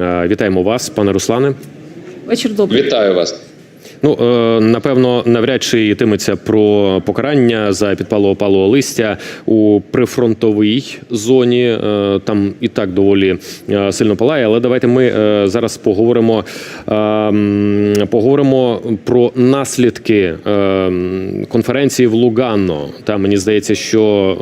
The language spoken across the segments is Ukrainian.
Е, Вітаємо вас, пане Руслане. Вечір добрий. Вітаю вас. Ну е, напевно, навряд чи йтиметься про покарання за підпало опалого листя у прифронтовій зоні. Е, Там і так доволі е, сильно палає. Але давайте ми зараз поговоримо, поговоримо про наслідки конференції в Лугано. Там мені здається, що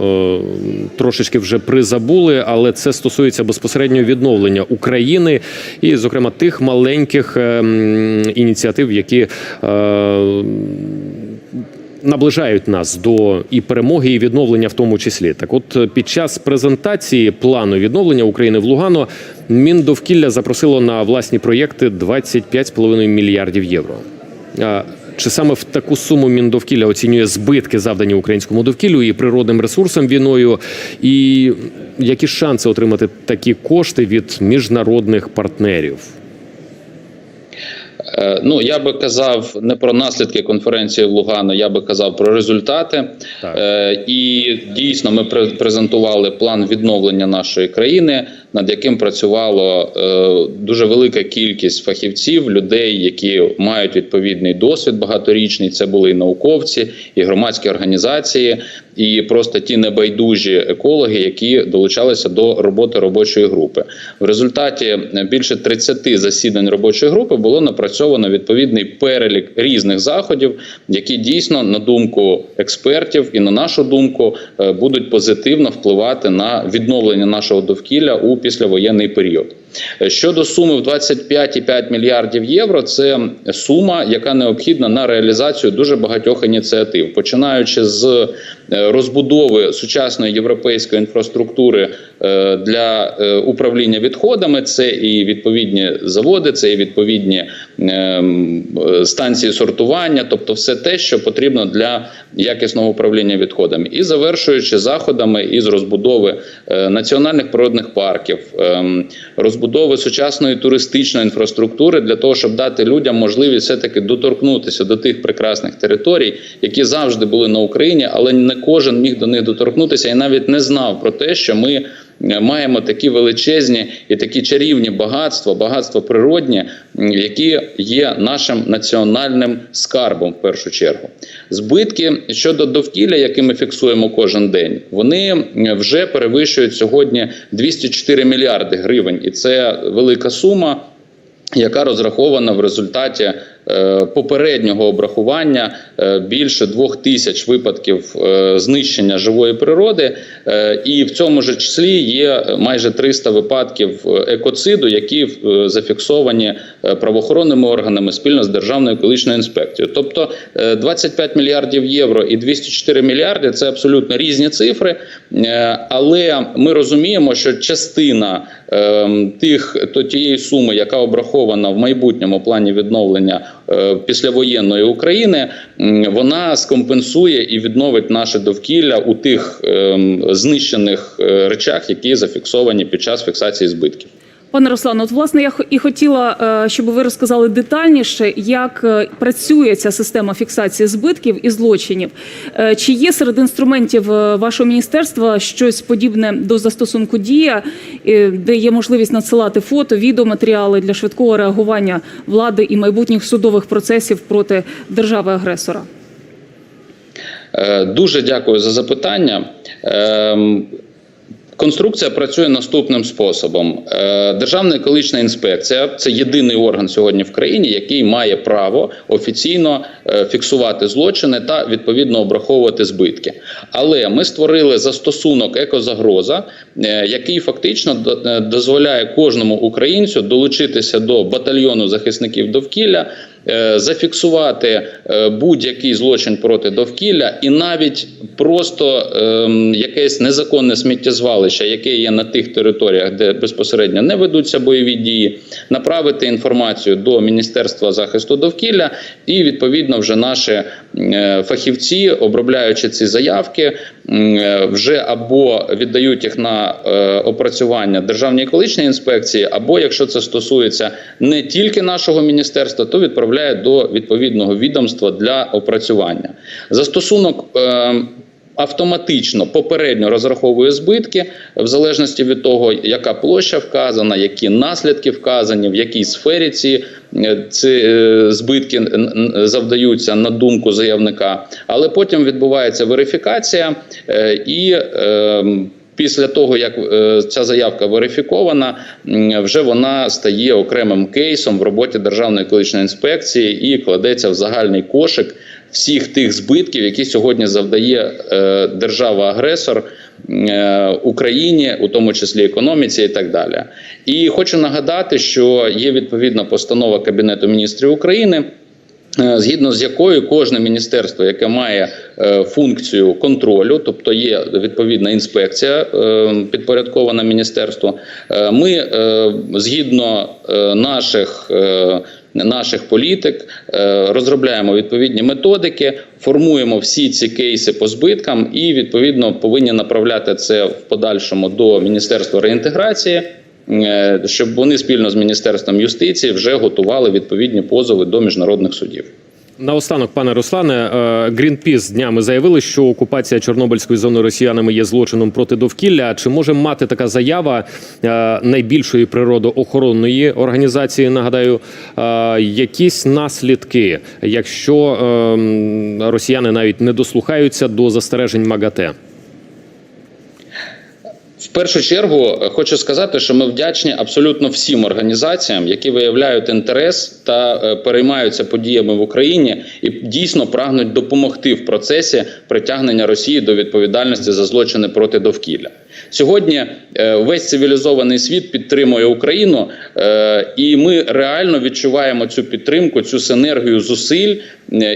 трошечки вже призабули, але це стосується безпосередньо відновлення України і, зокрема, тих маленьких ініціатив, які наближають нас до і перемоги, і відновлення, в тому числі. Так, от е, під час презентації плану відновлення України в Лугано Міндовкілля запросило на власні проєкти 25,5 мільярдів євро. Чи саме в таку суму Міндовкілля оцінює збитки, завдані українському довкіллю і природним ресурсам війною, і які шанси отримати такі кошти від міжнародних партнерів? Е, Ну я би казав не про наслідки конференції в Лугано, я би казав про результати. Так. Е, І дійсно ми пре- презентували план відновлення нашої країни, над яким працювало е, дуже велика кількість фахівців, людей, які мають відповідний досвід багаторічний. Це були і науковці, і громадські організації, і просто ті небайдужі екологи, які долучалися до роботи робочої групи. В результаті е, більше 30 засідань робочої групи було напрацьовано відповідний перелік різних заходів, які дійсно, на думку експертів і на нашу думку, е, будуть позитивно впливати на відновлення нашого довкілля у післявоєнний період. Щодо суми в 25,5 мільярдів євро, це сума, яка необхідна на реалізацію дуже багатьох ініціатив, починаючи з е, розбудови сучасної європейської інфраструктури е, для е, управління відходами. Це і відповідні заводи, це і відповідні станції сортування, тобто все те, що потрібно для якісного управління відходами, і завершуючи заходами із розбудови національних природних парків, ем, розбудови сучасної туристичної інфраструктури для того, щоб дати людям можливість все таки доторкнутися до тих прекрасних територій, які завжди були на Україні, але не кожен міг до них доторкнутися і навіть не знав про те, що ми. Е, Маємо такі величезні і такі чарівні багатства, багатства природні, які є нашим національним скарбом в першу чергу. Збитки щодо довкілля, які ми фіксуємо кожен день, вони вже перевищують сьогодні 204 мільярди гривень, і це велика сума. Яка розрахована в результаті попереднього обрахування е, більше двох тисяч випадків е, знищення живої природи, е, і в цьому ж числі є майже 300 випадків е, екоциду, які е, зафіксовані е, правоохоронними органами спільно з Державною екологічною інспекцією. Тобто е, 25 мільярдів євро і 204 мільярди це абсолютно різні цифри, е, але ми розуміємо, що частина ем, тих то тієї суми, яка обрахована в майбутньому плані відновлення е, післявоєнної України, вона скомпенсує і відновить наше довкілля у тих ем, знищених е, речах, які зафіксовані під час фіксації збитків. Пане Руслане, от власне я і хотіла, е, щоб ви розказали детальніше, як е, працює ця система фіксації збитків і злочинів. Е, Чи є серед інструментів вашого міністерства щось подібне до застосунку дія, де є можливість надсилати фото, відеоматеріали для швидкого реагування влади і майбутніх судових процесів проти держави-агресора? Дуже дякую за запитання. Конструкція працює наступним способом: Е, Державна екологічна інспекція це єдиний орган сьогодні в країні, який має право офіційно е, фіксувати злочини та відповідно обраховувати збитки. Але ми створили застосунок екозагроза, е, який фактично до- дозволяє кожному українцю долучитися до батальйону захисників довкілля. Е, Зафіксувати е, будь-який злочин проти довкілля, і навіть просто ем, якесь незаконне сміттєзвалище, яке є на тих територіях, де безпосередньо не ведуться бойові дії, направити інформацію до Міністерства захисту довкілля, і відповідно вже наші е, фахівці, обробляючи ці заявки, вже або віддають їх на опрацювання Державній екологічній інспекції, або якщо це стосується не тільки нашого міністерства, то відправляє до відповідного відомства для опрацювання. Застосунок. е, автоматично попередньо розраховує збитки в залежності від того, яка площа вказана, які наслідки вказані, в якій сфері ці, е, ці е, збитки завдаються на думку заявника. Але потім відбувається верифікація і. Після того, як е, ця заявка верифікована, вже вона стає окремим кейсом в роботі Державної екологічної інспекції і кладеться в загальний кошик всіх тих збитків, які сьогодні завдає е, держава-агресор е, Україні, у тому числі економіці і так далі. І хочу нагадати, що є відповідна постанова Кабінету міністрів України. Е, Згідно з якою кожне міністерство, яке має е, функцію контролю, тобто є відповідна інспекція е, підпорядкована міністерству, ми згідно наших. Наших політик розробляємо відповідні методики, формуємо всі ці кейси по збиткам і відповідно повинні направляти це в подальшому до міністерства реінтеграції, щоб вони спільно з міністерством юстиції вже готували відповідні позови до міжнародних судів. Наостанок, пане Руслане, е, Грінпіс днями заявили, що окупація Чорнобильської зони росіянами є злочином проти довкілля. Чи може мати така заява е, найбільшої природоохоронної організації? Нагадаю, е, якісь наслідки, якщо е, росіяни навіть не дослухаються до застережень МАГАТЕ? Першу чергу е, хочу сказати, що ми вдячні абсолютно всім організаціям, які виявляють інтерес та е, переймаються подіями в Україні і дійсно прагнуть допомогти в процесі притягнення Росії до відповідальності за злочини проти довкілля. Сьогодні е, весь цивілізований світ підтримує Україну, і ми реально відчуваємо цю підтримку, цю синергію зусиль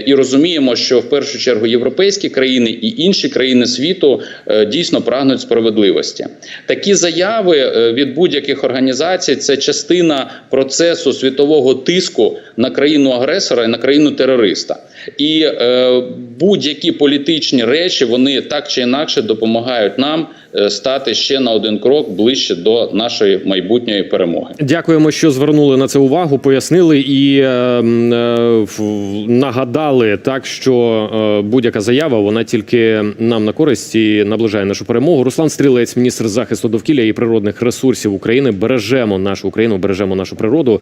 і розуміємо, що в першу чергу європейські країни і інші країни світу дійсно прагнуть справедливості. Такі заяви е, від будь-яких організацій це частина процесу світового тиску на країну агресора і на країну терориста. І е, будь-які політичні речі вони так чи інакше допомагають нам стати ще на один крок ближче до нашої майбутньої перемоги. Дякуємо, що звернули на це увагу, пояснили і е, е, нагадали так, що е, будь-яка заява вона тільки нам на користь і наближає нашу перемогу. Руслан Стрілець, міністр захисту довкілля і природних ресурсів України. Бережемо нашу Україну, бережемо нашу природу.